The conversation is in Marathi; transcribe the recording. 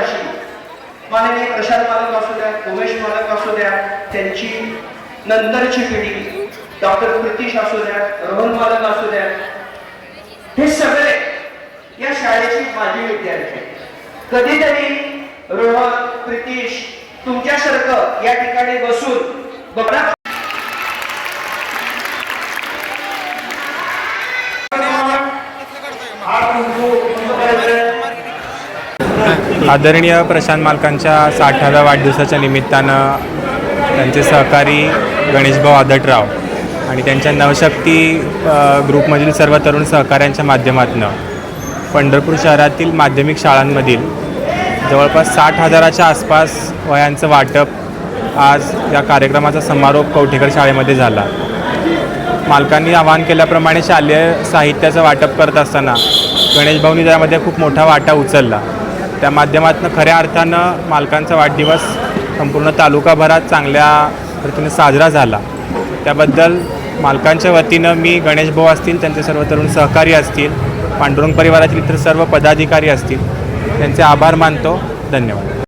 अशी. माननीय प्रशांत मालक असू द्या उमेश मालक असू द्या त्यांची नंतरची पिढी डॉक्टर प्रितीश असू द्या रोहन मालक असू द्या हे सगळे या शाळेचे माजी विद्यार्थी कधीतरी रोहन प्रितीश तुमच्यासारखं या ठिकाणी बसून बघा आदरणीय प्रशांत मालकांच्या साठाव्या वाढदिवसाच्या निमित्तानं त्यांचे सहकारी गणेशभाऊ आदटराव आणि त्यांच्या नवशक्ती ग्रुपमधील सर्व तरुण सहकाऱ्यांच्या माध्यमातून पंढरपूर शहरातील माध्यमिक शाळांमधील जवळपास साठ हजाराच्या आसपास वयांचं वाटप आज या कार्यक्रमाचा समारोप कवठेकर शाळेमध्ये झाला. मालकांनी आवाहन केल्याप्रमाणे शालेय साहित्याचं वाटप करत असताना गणेश भाऊनी त्यामध्ये खूप मोठा वाटा उचलला. त्या माध्यमातून खऱ्या अर्थानं मालकांचा वाढदिवस संपूर्ण तालुकाभरात चांगल्या रीतीने साजरा झाला. त्याबद्दल मालकांच्या वतीनं मी गणेश भाऊ असतील त्यांचे सर्व तरुण सहकारी असतील पांडुरंग परिवारातील इतर सर्व पदाधिकारी असतील त्यांचे आभार मानतो. धन्यवाद.